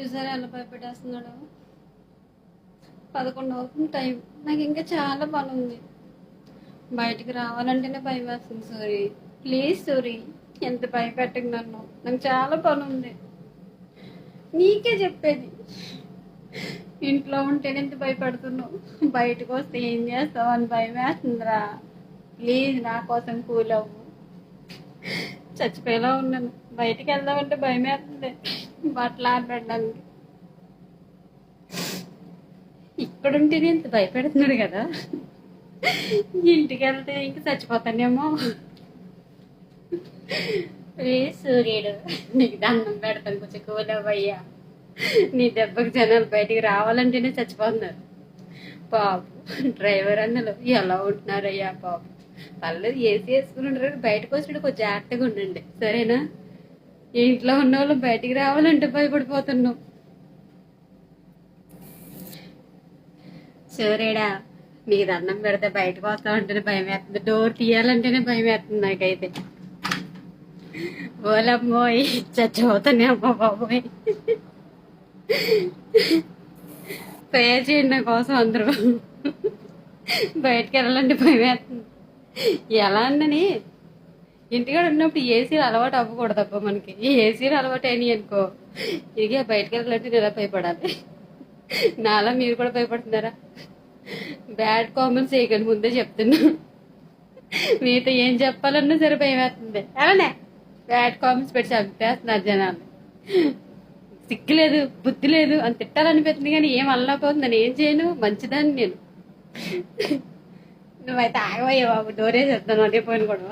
చూసారా ఎలా భయపెట్టేస్తున్నాడు? పదకొండు అవుతుంది టైం. నాకు ఇంకా చాలా పని ఉంది. బయటికి రావాలంటేనే భయం వేస్తుంది సూరి. ప్లీజ్ సూరి ఎంత భయపెట్టకు నన్ను. నాకు చాలా పని ఉంది. నీకే చెప్పేది. ఇంట్లో ఉంటేనే ఎంత భయపడుతున్నావు. బయటకు వస్తే ఏం చేస్తావు అని భయం వేస్తుందిరా. ప్లీజ్ నా కోసం కూల్ అవ్వు. చచ్చిపోయేలా ఉన్నాను. బయటికి వెళ్దామంటే భయం వేస్తుంది. బట్టలు ఆరబెట్టడానికి. ఇక్కడుంటేనే ఇంత భయపెడుతున్నాడు కదా. ఇంటికి వెళ్తే ఇంక చచ్చిపోతానేమో. ఏ సూర్యుడు నీకు దండం పెడతాను కొంచెం కూలవయ్యా నీ దెబ్బకి జనాలు బయటికి రావాలంటేనే చచ్చిపోతున్నారు. పాపు డ్రైవర్ అన్నలు ఎలా ఉంటున్నారయ్యా పాపు. వాళ్ళు ఏసీ వేసుకుని ఉంటారు బయటకు వచ్చినట్టు కొంచెం జాగ్రత్తగా ఉండండి. సరేనా? ఇంట్లో ఉన్న వాళ్ళు బయటికి రావాలంటే భయపడిపోతున్నాం. సూర్యుడా మీకు దండం పెడితే బయటకు వస్తామంటేనే భయం వేస్తుంది. డోర్ తీయాలంటేనే భయం వేస్తుంది నాకైతే. ఓలమ్మోయ్ చచ్చిపోతానే అమ్మ బాబోయ్. పే చేయండి నా కోసం అందరూ. బయటకు వెళ్ళాలంటే భయం వేస్తుంది. ఎలా అన్నని? ఇంటికాడ ఉన్నప్పుడు ఏసీలు అలవాటు అవ్వకూడదు అబ్బా మనకి. ఈ ఏసీలు అలవాటు అయినాయి అనుకో. ఇక బయటకు వెళ్ళాలంటే నేను ఎలా భయపడాలి? నాలా మీరు కూడా భయపడుతున్నారా? బ్యాడ్ కామెంట్స్ చేయకండి ముందే చెప్తున్నా. మీతో ఏం చెప్పాలన్నా సరే భయం వేస్తుంది. అలానే బ్యాడ్ కామెంట్స్ పెట్టి చంపేస్తున్నారు జనాలు. సిగ్గు లేదు బుద్ధి లేదు అని తిట్టాలనిపిస్తుంది కానీ ఏం అల్లకపోతుంది నేను ఏం చేయను? మంచిదాన్ని నేను. నువ్వైతే ఆగవయ్యా బాబు డోరే చెప్తాను అదే పోయిన కూడా